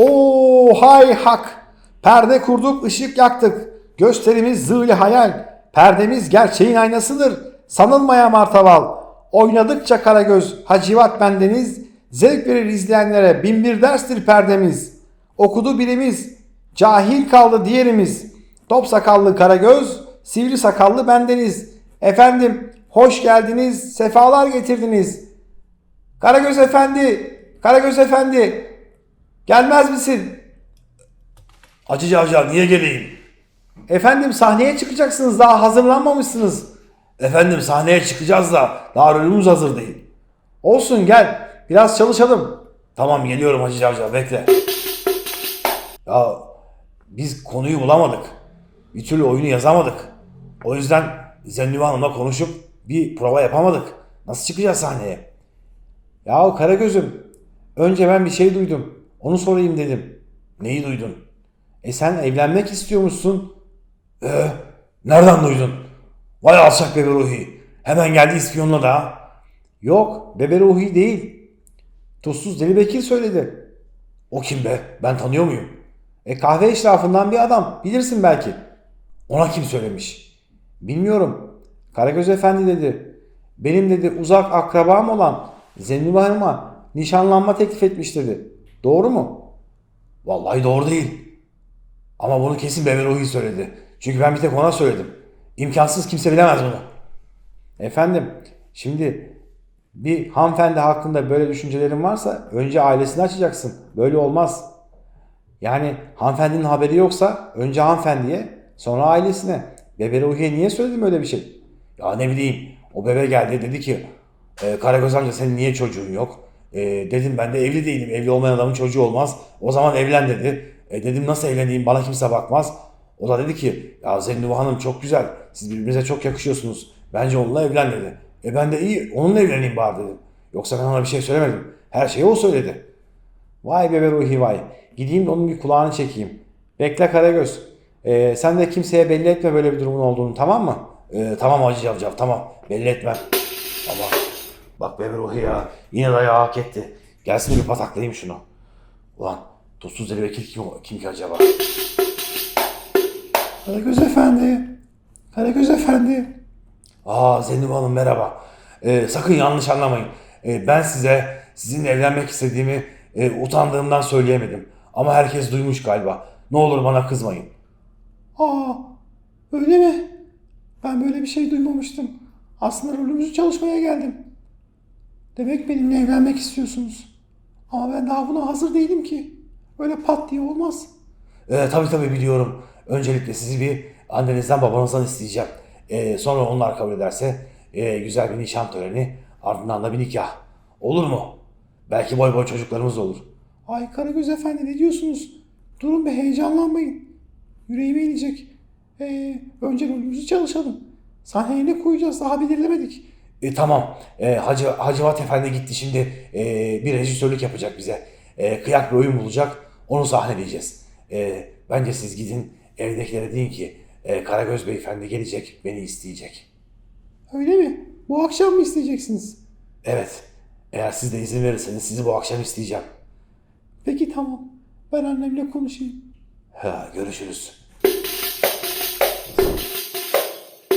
Oo hay hak. Perde kurduk, ışık yaktık. Gösterimiz zığlı hayal. Perdemiz gerçeğin aynasıdır. Sanılmaya martaval. Oynadıkça Karagöz, Hacivat bendeniz. Zevk verir izleyenlere bin bir derstir perdemiz. Okudu birimiz, cahil kaldı diğerimiz. Top sakallı Karagöz, sivri sakallı bendeniz. Efendim, hoş geldiniz, sefalar getirdiniz. Karagöz Efendi, Karagöz Efendi, gelmez misin? Hacı Cavcav niye geleyim? Efendim sahneye çıkacaksınız, daha hazırlanmamışsınız. Efendim sahneye çıkacağız da daha rolümüz hazır değil. Olsun gel, biraz çalışalım. Tamam geliyorum Hacı Cavcav bekle. Ya biz konuyu bulamadık. Bir türlü oyunu yazamadık. O yüzden Zennüve Hanım'la konuşup bir prova yapamadık. Nasıl çıkacağız sahneye? Yahu Karagöz'üm, önce ben bir şey duydum. Onu sorayım dedim. Neyi duydun? E sen evlenmek istiyormuşsun. Ee, nereden duydun? Vay alçak bebe Ruhi. Hemen geldi ispiyonla da. Yok, Bebe Ruhi değil. Tuzsuz Deli Bekir söyledi. O kim be? Ben tanıyor muyum? E kahve işrafından bir adam, bilirsin belki. Ona kim söylemiş? Bilmiyorum. Karagöz Efendi dedi. Benim dedi uzak akrabam olan Zennube Hanım'a nişanlanma teklif etmiş dedi. Doğru mu? Vallahi doğru değil. Ama bunu kesin Bebe Ruhi söyledi. Çünkü ben bir tek ona söyledim. İmkansız kimse bilemez bunu. Efendim, şimdi bir hanımefendi hakkında böyle düşüncelerin varsa önce ailesini açacaksın. Böyle olmaz. Yani hanımefendinin haberi yoksa önce hanımefendiye sonra ailesine. Bebe Ruhi'ye niye söyledim öyle bir şey? Ya ne bileyim o bebe geldi dedi ki e, Karagöz amca senin niye çocuğun yok? E, dedim ben de evli değilim. Evli olmayan adamın çocuğu olmaz. O zaman evlen dedi. E, dedim nasıl evleneyim bana kimse bakmaz. O da dedi ki ya Zennuva Hanım çok güzel. Siz birbirinize çok yakışıyorsunuz. Bence onunla evlen dedi. E ben de iyi onunla evleneyim bari dedim. Yoksa ben ona bir şey söylemedim. Her şeyi o söyledi. Vay Bebe Ruhi vay. Gideyim de onun bir kulağını çekeyim. Bekle Karagöz. Ee, sen de kimseye belli etme böyle bir durumun olduğunu tamam mı? E, tamam Hacı Cavcav tamam belli etmem. Ama bak Bebe Ruhi ya yine dayağı hak etti. Gelsin bir pataklayayım şunu. Ulan tuzsuz deli vekil kim, kim ki acaba? Karagöz Efendi. Karagöz Efendi. Aa Zeynep Hanım merhaba. Ee, sakın yanlış anlamayın. Ee, ben size sizinle evlenmek istediğimi e, utandığımdan söyleyemedim. Ama herkes duymuş galiba. Ne olur bana kızmayın. Aa öyle mi? Ben böyle bir şey duymamıştım. Aslında rolümüzü çalışmaya geldim. Demek benimle evlenmek istiyorsunuz. Ama ben daha buna hazır değilim ki. Öyle pat diye olmaz. Ee, tabii tabii biliyorum. Öncelikle sizi bir annenizden babanızdan isteyeceğim. Ee, sonra onlar kabul ederse e, güzel bir nişan töreni ardından da bir nikah. Olur mu? Belki boy boy çocuklarımız olur. Ay Karagöz Efendi ne diyorsunuz? Durun be heyecanlanmayın. Yüreğime inecek. Ee, önce rolümüzü çalışalım. Sahneye ne koyacağız daha belirlemedik. E, tamam. E, Hacı, Hacivat Efendi gitti şimdi e, bir rejisörlük yapacak bize. E, kıyak bir oyun bulacak. Onu sahneleyeceğiz. E, bence siz gidin evdekilere deyin ki e, Karagöz Beyefendi gelecek beni isteyecek. Öyle mi? Bu akşam mı isteyeceksiniz? Evet. Eğer siz de izin verirseniz sizi bu akşam isteyeceğim. Peki tamam. Ben annemle konuşayım. Ha, görüşürüz.